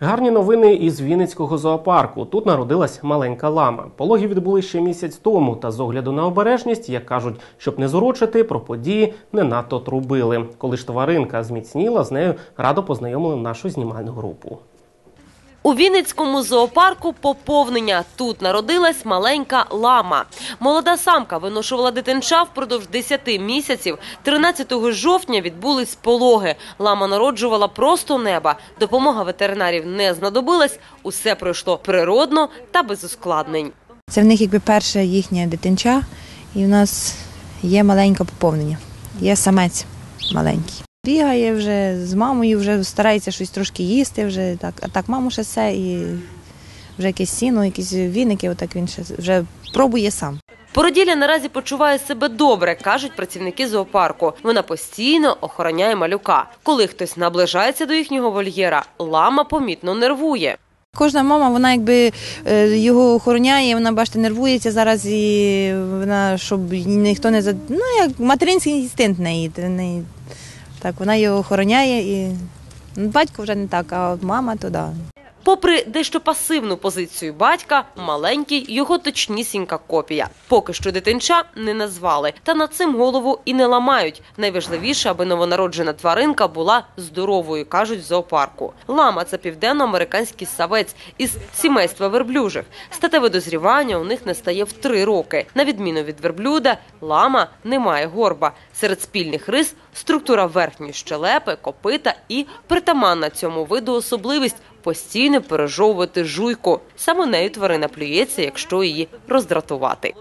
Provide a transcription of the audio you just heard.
Гарні новини із Вінницького зоопарку. Тут народилась маленька лама. Пологи відбули ще місяць тому. Та з огляду на обережність, як кажуть, щоб не зурочити, про події не надто трубили. Коли ж тваринка зміцніла, з нею радо познайомили нашу знімальну групу. У Вінницькому зоопарку поповнення. Тут народилась маленька лама. Молода самка виношувала дитинча впродовж 10 місяців. 13 жовтня відбулись пологи. Лама народжувала просто неба. Допомога ветеринарів не знадобилась. Усе пройшло природно та без ускладнень. Це в них якби перше їхнє дитинча, і в нас є маленьке поповнення. Є самець маленький. Бігає вже з мамою, вже старається щось трошки їсти, вже так, а так маму ще все і вже якесь сіно, якісь віники, отак він ще вже пробує сам. Породілля наразі почуває себе добре, кажуть працівники зоопарку. Вона постійно охороняє малюка. Коли хтось наближається до їхнього вольєра, лама помітно нервує. Кожна мама, вона якби е, його охороняє, вона бачите, нервується зараз і вона, щоб ніхто не за ну як материнський інстинкт неї. неї. Так, вона його охороняє і батько вже не так, а мама то да. Попри дещо пасивну позицію батька, маленький його точнісінька копія. Поки що дитинча не назвали, та над цим голову і не ламають. Найважливіше, аби новонароджена тваринка була здоровою, кажуть в зоопарку. Лама це південноамериканський савець із сімейства верблюжих. Статеве дозрівання у них настає в три роки. На відміну від верблюда, лама не має горба. Серед спільних рис структура верхньої щелепи, копита і притаманна цьому виду особливість постійно пережовувати жуйку. Саме нею тварина плюється, якщо її роздратувати.